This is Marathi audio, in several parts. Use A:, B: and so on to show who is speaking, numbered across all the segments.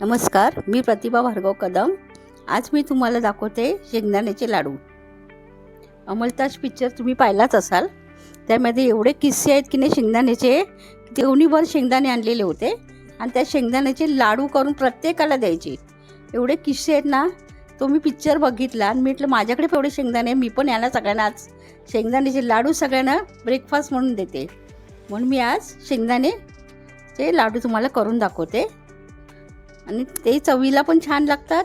A: नमस्कार मी प्रतिभा भार्गव कदम. आज मी तुम्हाला दाखवते शेंगदाण्याचे लाडू. अमलताज पिक्चर तुम्ही पाहिलाच असाल. त्यामध्ये एवढे किस्से आहेत की नाही शेंगदाण्याचे देवणीभर शेंगदाणे आणलेले होते आणि त्या शेंगदाण्याचे लाडू करून प्रत्येकाला द्यायचे. एवढे किस्से आहेत ना तो मी पिक्चर बघितला आणि म्हटलं माझ्याकडे पण एवढे शेंगदाणे मी पण यांना सगळ्यांना आज शेंगदाण्याचे लाडू सगळ्यांना ब्रेकफास्ट म्हणून देते. म्हणून मी आज शेंगदाणे ते लाडू तुम्हाला करून दाखवते. आणि ते चवीला पण छान लागतात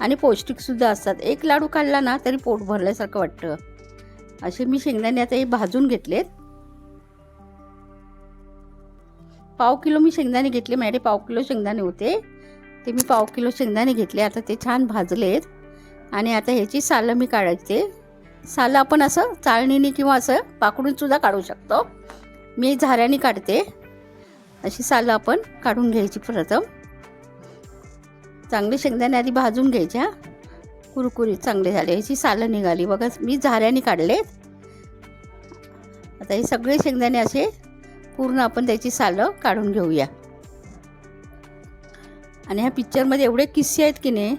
A: आणि पौष्टिकसुद्धा असतात. एक लाडू काढला ना तरी पोट भरल्यासारखं वाटतं. असे मी शेंगदाणे आता हे भाजून घेतलेत. पाव किलो मी शेंगदाणे घेतले. माझ्याकडे पाव किलो शेंगदाणे होते. ते मी पाव किलो शेंगदाणे घेतले. आता ते छान भाजलेत. आणि आता ह्याची सालं मी काढायचे सालं आपण असं चाळणीने किंवा असं पाकडूनसुद्धा काढू शकतो. मी झाऱ्याने काढते. अशी सालं आपण काढून घ्यायची प्रथम. चांगले शेंगदाणे आधी भाजून घ्यायचे हा. कुरकुरीत चांगले झाले. याची सालं निघाली. बघा मी झाऱ्याने काढलेत. आता हे सगळे शेंगदाणे असे पूर्ण आपण त्याची सालं काढून घेऊया. आणि ह्या पिक्चरमध्ये एवढे किस्से आहेत की नाही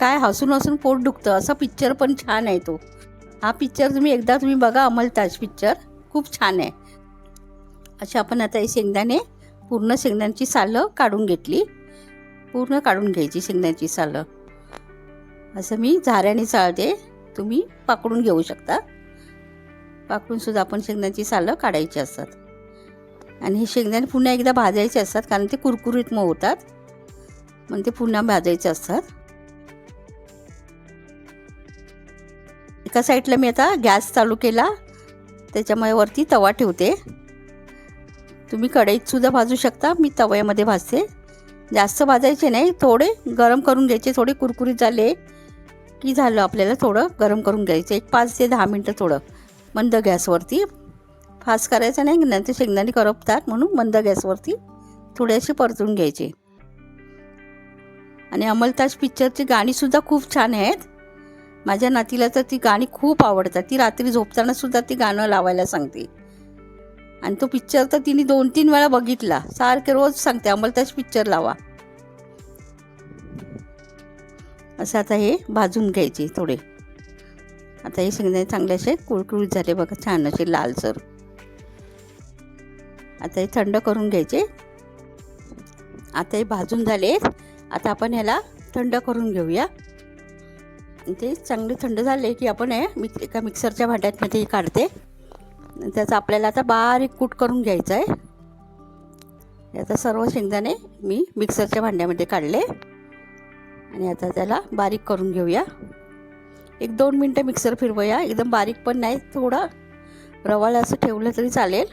A: काय हसून हसून पोट दुखतं. असा पिक्चर पण छान आहे तो. हा पिक्चर तुम्ही एकदा तुम्ही बघा अमलताज पिक्चर. खूप छान आहे. अशा आपण आता हे शेंगदाणे पूर्ण शेंगदाण्याची सालं काढून घेतली. पूर्ण काढून घ्यायची शेंगदाण्याची सालं. असं मी झाऱ्याने चाळते तुम्ही पाकडून घेऊ शकता. पाकडूनसुद्धा आपण शेंगदाण्याची सालं काढायची असतात. आणि हे शेंगदाणे पुन्हा एकदा भाजायचे असतात कारण ते कुरकुरीत मग होतात. मग ते पुन्हा भाजायचे असतात. एका साईडला मी आता गॅस चालू केला. त्याच्यामुळे वरती तवा ठेवते. तुम्ही कढईतसुद्धा भाजू शकता. मी तव्यामध्ये भाजते. जास्त भाजायचे नाही थोडे गरम करून घ्यायचे थोडे कुरकुरीत झाले की झालं आपल्याला थोडं गरम करून घ्यायचं. एक पाच ते दहा मिनटं थोडं मंद गॅसवरती. फास्ट करायचं नाही नंतर शेंगदाणे करपतात म्हणून मंद गॅसवरती थोडेसे परतून घ्यायचे. आणि अमलताज पिक्चरची गाणीसुद्धा खूप छान आहेत. माझ्या नातीला तर ती गाणी खूप आवडतात. ती रात्री झोपतानासुद्धा ती गाणं लावायला सांगते. आणि तो पिक्चर तर तिने दोन तीन वेळा बघितला. सारखे रोज सांगते अमलताज पिक्चर लावा. असं आता हे भाजून घ्यायचे थोडे. आता हे शेंगदाणे चांगले असे कुळकुळीत झाले बघा छान असे लालसर आता हे थंड करून घ्यायचे. आता हे भाजून झाले. आता आपण ह्याला थंड करून घेऊया. ते चांगले थंड झाले की आपण हे मिक एका मिक्सरच्या भांड्यातमध्ये काढते. त्याचा आपल्याला आता बारीक कूट करून घ्यायचा आहे आता सर्व शेंगदाणे मी मिक्सरच्या भांड्यामध्ये काढले. आणि आता त्याला बारीक करून घेऊया. एक दोन मिनटं मिक्सर फिरवूया. एकदम बारीक पण नाही थोडा रवाळ असं ठेवलं तरी चालेल.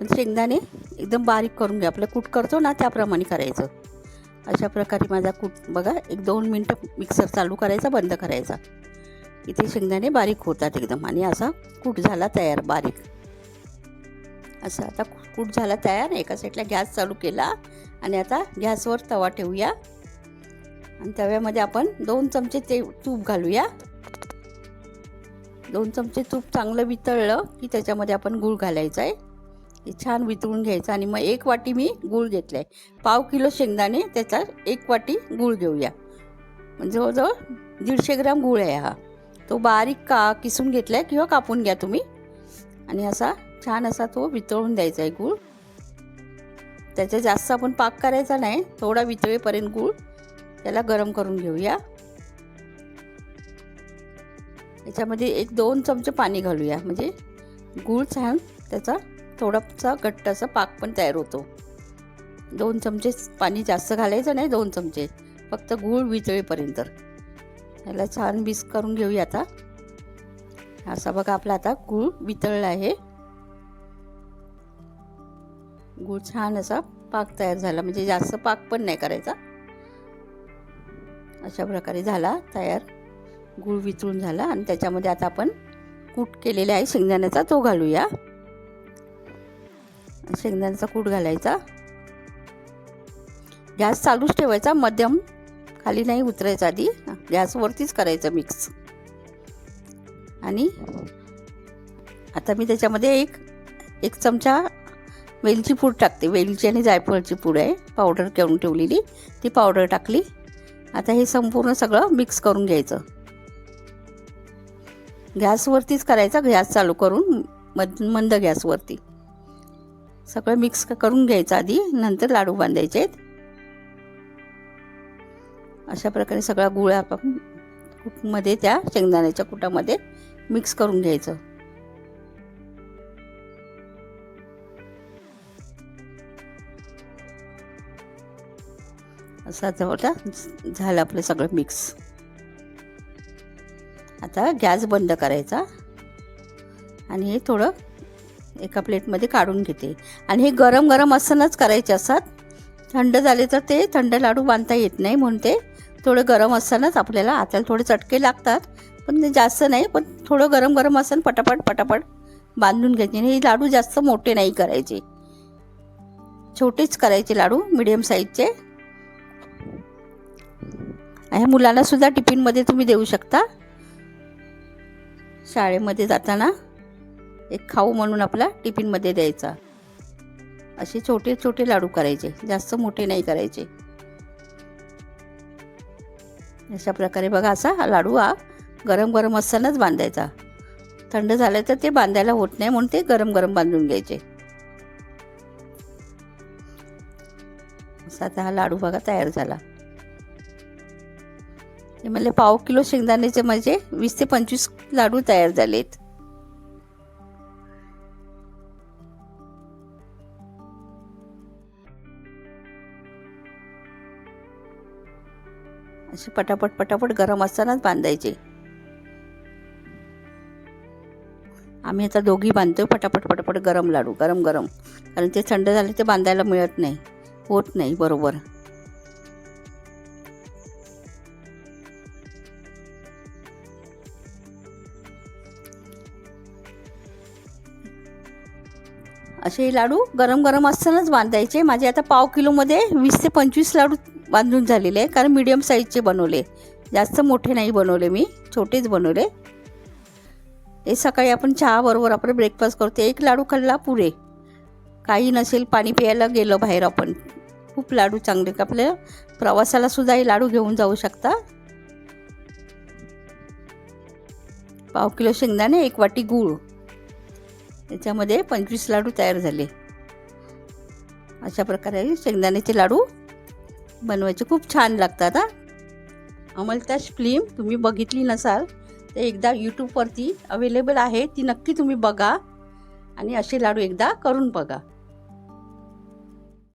A: पण शेंगदाणे एकदम बारीक करून घ्या. आपलं कूट करतो ना त्याप्रमाणे करायचं. अशा प्रकारे माझा कूट बघा एक दोन मिनटं मिक्सर चालू करायचा बंद करायचा. इथे शेंगदाणे बारीक होतात एकदम आणि असा कूट झाला तयार बारीक. असं आता कूट झाला तयार एका साईडला गॅस चालू केला आणि आता गॅसवर तवा ठेवूया. आणि तव्यामध्ये आपण दोन चमचे ते तूप घालूया. दोन चमचे तूप चांगलं वितळलं की त्याच्यामध्ये आपण गूळ घालायचं आहे हे छान वितळून घ्यायचं आणि मग एक वाटी मी गूळ घेतला आहे पाव किलो शेंगदाणे त्याचा एक वाटी गूळ घेऊया. जवळजवळ दीडशे ग्राम गूळ आहे हा. तो बारीक का किसून घेतला आहे किंवा कापून घ्या तुम्ही. आणि असा छान असा तो वितळून द्यायचा आहे गूळ. त्याचा जास्त आपण पाक करायचा नाही थोडा वितळेपर्यंत गूळ त्याला गरम करून घेऊया. याच्यामध्ये एक दोन चमचे पाणी घालूया म्हणजे गूळ छान त्याचा थोडासा घट्ट असा पाक पण तयार होतो. दोन चमचे पाणी जास्त घालायचं नाही दोन चमचे फक्त गूळ वितळेपर्यंत. याला छान मिक्स करून घेऊया आता. असा बघा आपला आता गूळ वितळला आहे. गूळ छान असा पाक तयार झाला. म्हणजे जास्त पाक पण नाही करायचा. अशा प्रकारे झाला तयार. गूळ वितळून झाला आणि त्याच्यामध्ये आता आपण कूट केलेला आहे शेंगदाण्याचा तो घालूया. शेंगदाण्याचा कूट घालायचा. गॅस चालूच ठेवायचा. मध्यम खाली नाही उतरायचं आधी. गॅसवरतीच करायचं मिक्स आणि आता मी त्याच्यामध्ये एक एक चमचा वेलची पूड टाकते. वेलची आणि जायफळची पूड आहे. पावडर करून ठेवलेली. ती पावडर टाकली. आता हे संपूर्ण सगळं मिक्स करून घ्यायचं. गॅसवरतीच करायचं. गॅस चालू करून मद मंद गॅसवरती. सगळं मिक्स करून घ्यायचं आधी. नंतर लाडू बांधायचे आहेत. अशा प्रकारे सगळा गुळ आपण मध्ये त्या शेंगदाण्याच्या कुटामध्ये मिक्स करून घ्यायचं. असं आता होता झालं आपलं सगळं मिक्स आता गॅस बंद करायचा. आणि हे थोडं एका प्लेटमध्ये काढून घेते. आणि हे गरम गरम असतानाच करायचे असतात. थंड झाले तर ते थंड लाडू बांधता येत नाही म्हणून ते थोडं गरम असतानाच आपल्याला हाताला थोडे चटके लागतात पण ते जास्त नाही पण थोडं गरम गरम असताना पटापट पटापट बांधून घ्यायचे. आणि हे लाडू जास्त मोठे नाही करायचे. छोटेच करायचे लाडू मिडियम साईजचे हे मुलांना सुद्धा टिफिनमध्ये तुम्ही देऊ शकता. शाळेमध्ये जाताना एक खाऊ म्हणून आपला टिफिनमध्ये द्यायचा. असे छोटे छोटे लाडू करायचे. जास्त मोठे नाही करायचे. अशा प्रकारे बघा असा हा लाडू हा गरम गरम असतानाच बांधायचा. थंड झालं तर ते बांधायला होत नाही म्हणून ते गरम गरम बांधून घ्यायचे. असा आता हा लाडू बघा तयार झाला. म्हणजे म्हणले पाव किलो शेंगदाण्याचे म्हणजे वीस ते पंचवीस लाडू तयार झालेत. असे पटापट पटापट गरम असतानाच बांधायचे. आम्ही आता दोघी बांधतोय पटापट पटापट गरम लाडू गरम गरम. कारण ते थंड झाले ते बांधायला मिळत नाही होत नाही बरोबर. असे लाडू गरम गरम असतानाच बांधायचे. माझे आता पाव किलोमध्ये वीस ते पंचवीस लाडू बांधून झालेले आहे कारण मीडियम साईजचे बनवले. जास्त मोठे नाही बनवले मी. छोटेच बनवले. हे सकाळी आपण चहाबरोबर आपण ब्रेकफास्ट करतो एक लाडू खाल्ला पुरे. काही नसेल पाणी प्यायला गेलं बाहेर आपण. खूप लाडू चांगले का आपल्या प्रवासाला सुद्धा हे लाडू घेऊन जाऊ शकता. पाव किलो शेंगदाणे एक वाटी गूळ. त्याच्यामध्ये पंचवीस लाडू तयार झाले. अशा प्रकारे शेंगदाण्याचे लाडू बनवायचे. खूप छान लागतात हा. अमलताज फिल्म तुम्ही बघितली नसाल तर एकदा यूट्यूबवरती अवेलेबल आहे. ती नक्की तुम्ही बघा आणि असे लाडू एकदा करून बघा.